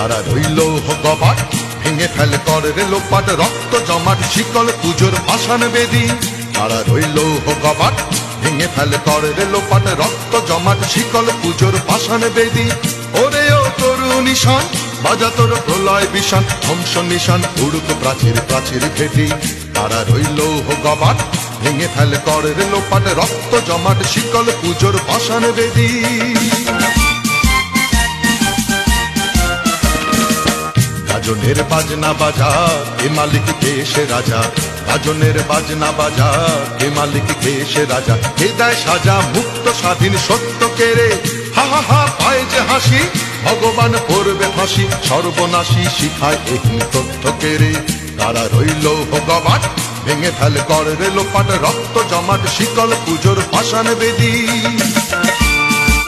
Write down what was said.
তারা রইল গবাট ভেঙে ফেল কর লোপাট, রক্ত জমাট, শিকল পুজোর পাষাণ বেদি। তারা রইল গবাট ভেঙে ফেল কর লোপাট, রক্ত জমাট, শিকল পুজোর পাষাণ বেদি। ওরে ও তরু নিশান বাজা তোর প্রলয় বিষান, ধ্বংস নিশান, উড়ুক প্রাচীর প্রাচীর ভেটি তারা রইল গবাট ভেঙে ফেল কর লোপাট, রক্ত জমাট, শিকল পুজোর পাষাণ বেদি। গাজনের বাজনা বাজা কে মালিক কে সে রাজা? গাজনের বাজনা বাজা কে মালিক কে সে রাজা? কে দেয় সাজা, মুক্ত স্বাধীন সত্য কেড়ে হা হা পায় যে হাসি, ভগবান করবে ফাঁসি। সর্বনাশী শিখায় এই তথ্য কেড়ে তারা রইল ভগবান ভেঙে ফেল করে রে লোপাট, রক্ত জমাট, শিকল পুজোর পাষাণ বেদী।